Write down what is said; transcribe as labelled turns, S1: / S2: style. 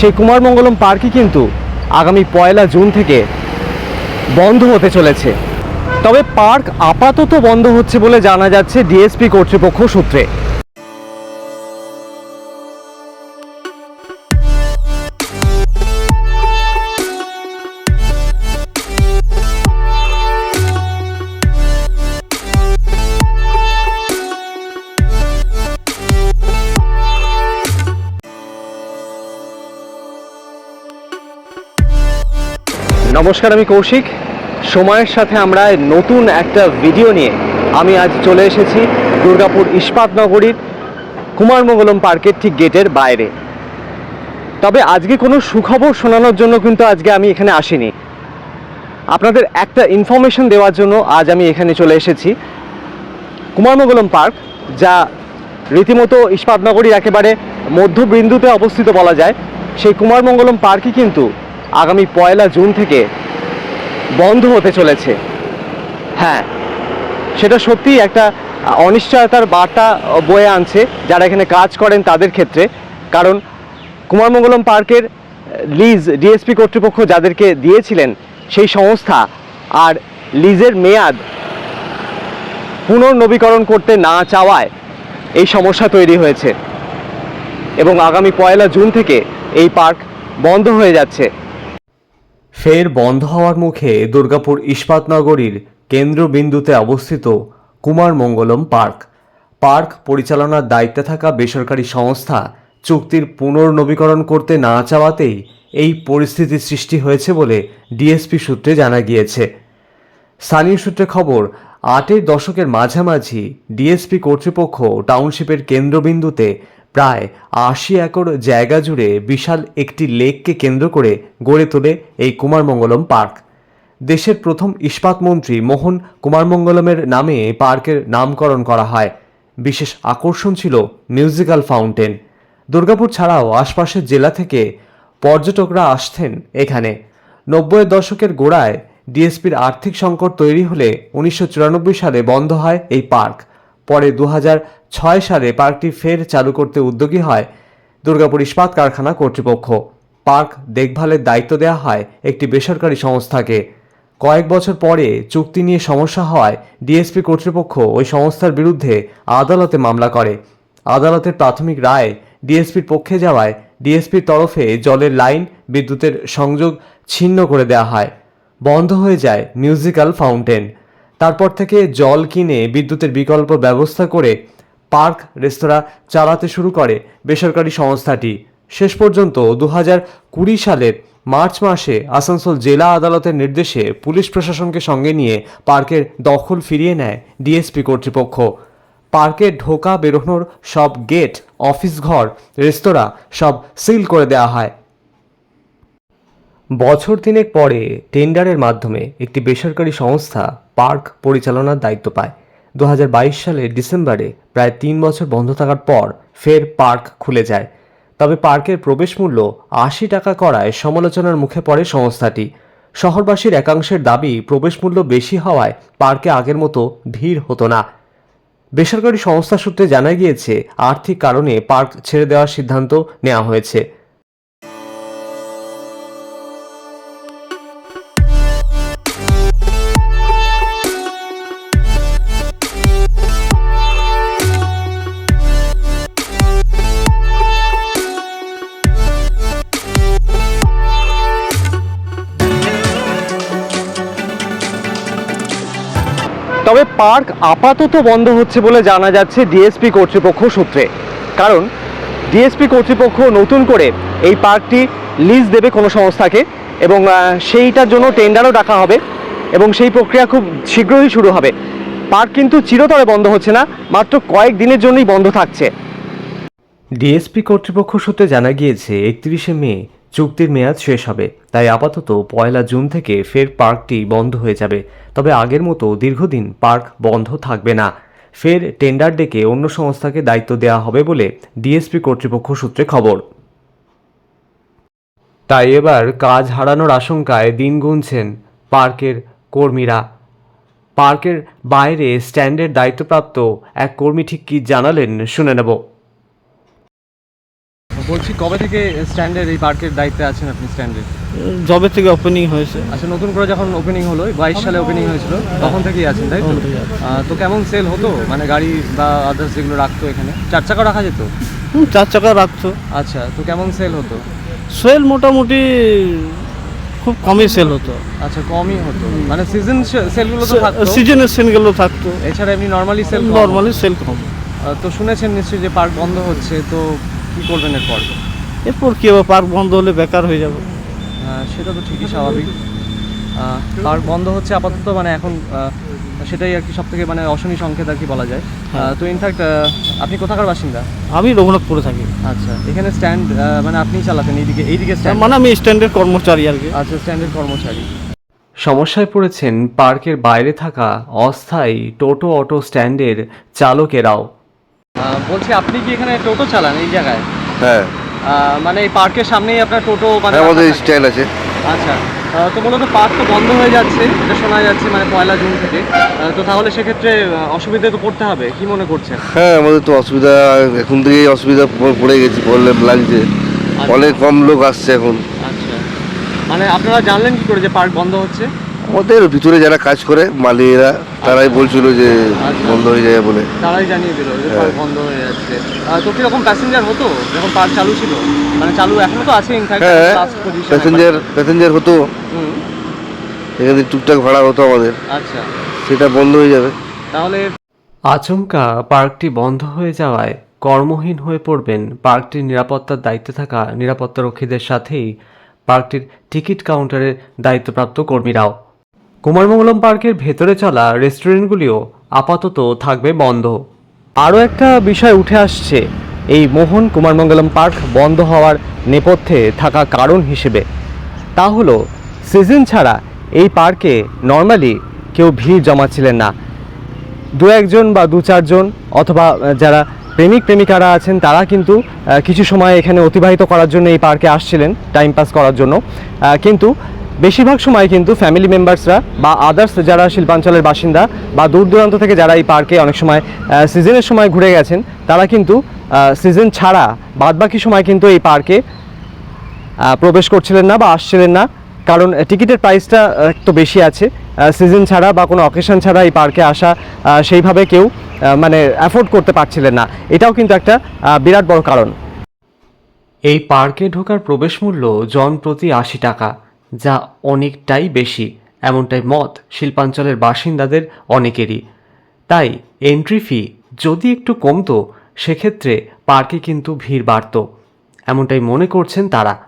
S1: সেই কুমারমঙ্গলম পার্কই কিন্তু আগামী পয়লা জুন থেকে বন্ধ হতে চলেছে। তবে পার্ক আপাতত বন্ধ হচ্ছে বলে জানা যাচ্ছে ডিএসপি কর্তৃপক্ষ সূত্রে। নমস্কার, আমি কৌশিক। সময়ের সাথে আমরা নতুন একটা ভিডিও নিয়ে আমি আজ চলে এসেছি দুর্গাপুর ইস্পাত নগরীর কুমারমঙ্গলম পার্কের ঠিক গেটের বাইরে। তবে আজকে কোনো সুখবর শোনানোর জন্য কিন্তু আজকে আমি এখানে আসিনি। আপনাদের একটা ইনফরমেশন দেওয়ার জন্য আজ আমি এখানে চলে এসেছি। কুমারমঙ্গলম পার্ক, যা রীতিমতো ইস্পাতনগরীর একেবারে মধ্যবিন্দুতে অবস্থিত বলা যায়, সেই কুমারমঙ্গলম পার্কই কিন্তু আগামী পয়লা জুন থেকে বন্ধ হতে চলেছে। হ্যাঁ সেটা সত্যিই একটা অনিশ্চয়তার বার্তা বয়ে আনছে যারা এখানে কাজ করেন তাদের ক্ষেত্রে। কারণ কুমারমঙ্গলম পার্কের লিজ, ডিএসপি কর্তৃপক্ষ যাদেরকে দিয়েছিলেন সেই সংস্থা আর লিজের মেয়াদ পুনর্নবীকরণ করতে না চাওয়ায় এই সমস্যা তৈরি হয়েছে। এবং আগামী পয়লা জুন থেকে এই পার্ক বন্ধ হয়ে যাচ্ছে। ফের বন্ধ হওয়ার মুখে দুর্গাপুর ইস্পাত নগরীর কেন্দ্রবিন্দুতে অবস্থিত কুমার মঙ্গলম পার্ক। পার্ক পরিচালনার দায়িত্বে থাকা বেসরকারি সংস্থা চুক্তির পুনর্নবীকরণ করতে না চাওয়াতেই এই পরিস্থিতির সৃষ্টি হয়েছে বলে ডিএসপি সূত্রে জানা গিয়েছে। স্থানীয় সূত্রে খবর, আটের দশকের মাঝামাঝি ডিএসপি কর্তৃপক্ষ টাউনশিপের কেন্দ্রবিন্দুতে প্রায় আশি একর জায়গা জুড়ে বিশাল একটি লেককে কেন্দ্র করে গড়ে তোলে এই কুমারমঙ্গলম পার্ক। দেশের প্রথম ইস্পাত মন্ত্রী মোহন কুমারমঙ্গলমের নামে পার্কের নামকরণ করা হয়। বিশেষ আকর্ষণ ছিল মিউজিক্যাল ফাউন্টেন। দুর্গাপুর ছাড়াও আশপাশের জেলা থেকে পর্যটকরা আসতেন এখানে। নব্বইয়ের দশকের গোড়ায় ডিএসপির আর্থিক সংকট তৈরি হলে উনিশশো চুরানব্বই সালে বন্ধ হয় এই পার্ক। পরে দু হাজার ছয় সালে পার্কটি ফের চালু করতে উদ্যোগী হয় দুর্গাপুর ইস্পাত কারখানা কর্তৃপক্ষ। পার্ক দেখভালের দায়িত্ব দেওয়া হয় একটি বেসরকারি সংস্থাকে। কয়েক বছর পরে চুক্তি নিয়ে সমস্যা হওয়ায় ডিএসপি কর্তৃপক্ষ ওই সংস্থার বিরুদ্ধে আদালতে মামলা করে। আদালতের প্রাথমিক রায় ডিএসপির পক্ষে যাওয়ায় ডিএসপির তরফে জলের লাইন, বিদ্যুতের সংযোগ ছিন্ন করে দেওয়া হয়। বন্ধ হয়ে যায় মিউজিক্যাল ফাউন্টেন। তারপর থেকে জল কিনে বিদ্যুতের বিকল্প ব্যবস্থা করে পার্ক, রেস্তোরাঁ চালাতে শুরু করে বেসরকারি সংস্থাটি। শেষ পর্যন্ত দু কুড়ি সালের মার্চ মাসে আসানসোল জেলা আদালতের নির্দেশে পুলিশ প্রশাসনকে সঙ্গে নিয়ে পার্কের দখল ফিরিয়ে নেয় ডিএসপি কর্তৃপক্ষ। পার্কে ঢোকা বেরোনোর সব গেট, অফিস ঘর, রেস্তোরাঁ সব সিল করে দেওয়া হয়। বছর তিনেক পরে টেন্ডারের মাধ্যমে একটি বেসরকারি সংস্থা পার্ক পরিচালনার দায়িত্ব পায়। দু হাজার বাইশ সালের ডিসেম্বরে প্রায় তিন বছর বন্ধ থাকার পর ফের পার্ক খুলে যায়। তবে পার্কের প্রবেশ মূল্য আশি টাকা করায় সমালোচনার মুখে পড়ে সংস্থাটি। শহরবাসীর একাংশের দাবি প্রবেশ মূল্য বেশি হওয়ায় পার্কে আগের মতো ভিড় হতো না। বেসরকারি সংস্থা সূত্রে জানা গিয়েছে, আর্থিক কারণে পার্ক ছেড়ে দেওয়ার সিদ্ধান্ত নেওয়া হয়েছে। তবে পার্ক আপাতত বন্ধ হচ্ছে বলে জানা যাচ্ছে ডিএসপি কর্তৃপক্ষ সূত্রে। কারণ ডিএসপি কর্তৃপক্ষ নতুন করে এই পার্কটি লিজ দেবে কোনো সংস্থাকে এবং সেইটার জন্য টেন্ডারও ডাকা হবে এবং সেই প্রক্রিয়া খুব শীঘ্রই শুরু হবে। পার্ক কিন্তু চিরতরে বন্ধ হচ্ছে না, মাত্র কয়েক দিনের জন্যই বন্ধ থাকছে। ডিএসপি কর্তৃপক্ষ সূত্রে জানা গিয়েছে, একত্রিশে মে চুক্তির মেয়াদ শেষ হবে, তাই আপাতত পয়লা জুন থেকে ফের পার্কটি বন্ধ হয়ে যাবে। তবে আগের মতো দীর্ঘদিন পার্ক বন্ধ থাকবে না। ফের টেন্ডার ডেকে অন্য সংস্থাকে দায়িত্ব দেওয়া হবে বলে ডিএসপি কর্তৃপক্ষ সূত্রে খবর। তাই এবার কাজ হারানোর আশঙ্কায় দিন গুনছেন পার্কের কর্মীরা। পার্কের বাইরে স্ট্যান্ডের দায়িত্বপ্রাপ্ত এক কর্মী ঠিক কী জানালেন শুনে নেব।
S2: বলছি কবে থেকে স্ট্যান্ডের এই পার্কের দায়িত্বে আছেন আপনি স্ট্যান্ডে?
S3: জবে থেকে ওপেনিং হয়েছে।
S2: আচ্ছা নতুন করে যখন ওপেনিং হলো বাইশ সালে ওপেনিং হয়েছিল তখন থেকেই আছেন তাই তো? তো কেমন সেল হতো? মানে গাড়ি বা আদার্স যেগুলো রাখতো এখানে? চার চাকা রাখা যেত?
S3: চার চাকা রাখতো।
S2: আচ্ছা তো কেমন সেল হতো?
S3: সেল মোটামুটি খুব কমই সেল হতো।
S2: আচ্ছা কমই হতো। মানে সিজন সেলগুলো তো থাকতো।
S3: সিজনের সেলগুলো থাকতো।
S2: এছাড়া এমনি নর্মালি সেল
S3: নর্মালি সেল কম।
S2: তো শুনেছেন নিশ্চয়ই যে পার্ক বন্ধ হচ্ছে তো কি করবেন এরপর?
S3: এরপর কি হবে? পার্ক বন্ধ হলে বেকার হয়ে যাবে।
S2: আহ, সেটা তো ঠিকই স্বাভাবিক। পার্ক বন্ধ হচ্ছে আপাতত মানে এখন সেটাই আর কি সব থেকে মানে অশনি সংকেত আর কি বলা যায়। তো ইনফ্যাক্ট আপনি কোথাকার বাসিন্দা?
S3: আমি রঘুনাথপুরে থাকি।
S2: আচ্ছা এখানে স্ট্যান্ড মানে আপনি চালাতেন এইদিকে এইদিকে স্ট্যান্ড
S3: মানে আমি স্ট্যান্ডের কর্মচারী আর কি।
S2: আচ্ছা স্ট্যান্ডের কর্মচারী। সমস্যায় পড়েছেন পার্কের বাইরে থাকা অস্থায়ী টোটো অটো স্ট্যান্ডের চালকেরাও। বলছি আপনি কি এখানে টোটো চালান এই জায়গায়?
S4: হ্যাঁ।
S2: মানে এই পার্কের সামনেই আপনার টোটো মানে
S4: আমাদের স্টাইল আছে।
S2: আচ্ছা। তো মূলত পার্ক তো বন্ধ হয়ে যাচ্ছে এটা শোনা যাচ্ছে মানে পয়লা জুন থেকে। তো তাহলে সেক্ষেত্রে অসুবিধা তো পড়তে হবে কি মনে করছেন?
S4: হ্যাঁ আমাদের তো অসুবিধা এখন থেকেই অসুবিধা পড়ে গেছে বললে লাগছে। অনেক কম লোক আসছে এখন।
S2: আচ্ছা। মানে আপনারা জানলেন কি করে যে পার্ক বন্ধ হচ্ছে?
S4: আমাদের ভিতরে যারা কাজ করে মালিকরা তারাই বলছিল যে। বন্ধ হয়ে যায় বলে।
S2: তারাই জানিয়ে দিল যে
S4: হ্যাঁ।
S2: পার্ক বন্ধ হয়ে যাচ্ছে। তো কীরকম প্যাসেঞ্জার হতো? যখন পার্ক চালু ছিল? মানে চালু এখনও তো আছে
S4: হ্যাঁ প্যাসেঞ্জার প্যাসেঞ্জার হতো। এখানে টুকটাক ভাড়া হতো আমাদের।
S2: আচ্ছা।
S4: সেটা বন্ধ হয়ে যাবে।
S2: তাহলে আচমকা পার্কটি বন্ধ হয়ে যাওয়ায় কর্মহীন হয়ে পড়বেন পার্কটির নিরাপত্তার দায়িত্বে থাকা নিরাপত্তারক্ষীদের সাথেই পার্কটির টিকিট কাউন্টারের দায়িত্বপ্রাপ্ত কর্মীরাও। কুমারমঙ্গলম পার্কের ভেতরে চলা রেস্টুরেন্টগুলিও আপাতত থাকবে বন্ধ। আরও একটা বিষয় উঠে আসছে। এই মোহন কুমারমঙ্গলম পার্ক বন্ধ হওয়ার নেপথ্যে থাকা কারণ হিসেবে। তা হলো, সিজন ছাড়া এই পার্কে নর্মালি কেউ ভিড় জমাচ্ছিলেন না। দু একজন বা দু চারজন অথবা যারা প্রেমিক প্রেমিকারা আছেন, তারা কিন্তু কিছু সময় এখানে অতিবাহিত করার জন্য এই পার্কে আসছিলেন, টাইম পাস করার জন্য। কিন্তু বেশিরভাগ সময় কিন্তু ফ্যামিলি মেম্বার্সরা বা আদার্স যারা শিল্পাঞ্চলের বাসিন্দা বা দূর দূরান্ত থেকে যারা এই পার্কে অনেক সময় সিজনের সময় ঘুরে গেছেন, তারা কিন্তু সিজন ছাড়া বাদবাকি সময় কিন্তু এই পার্কে প্রবেশ করছিলেন না বা আসছিলেন না। কারণ টিকিটের প্রাইসটা একটু বেশি আছে। সিজন ছাড়া বা কোনো অকেশন ছাড়া এই পার্কে আসা সেইভাবে কেউ মানে অ্যাফোর্ড করতে পারছিলেন না। এটাও কিন্তু একটা বিরাট বড় কারণ। এই পার্কে ঢোকার প্রবেশ মূল্য জন প্রতি আশি টাকা। যা অনেকটাই বেশি, এমনটাই মত শিল্পাঞ্চলের বাসিন্দাদের অনেকেরই। তাই এন্ট্রি ফি যদি একটু কমতো, সেক্ষেত্রে পার্কে কিন্তু ভিড় বাড়ত। এমনটাই মনে করছেন তারা।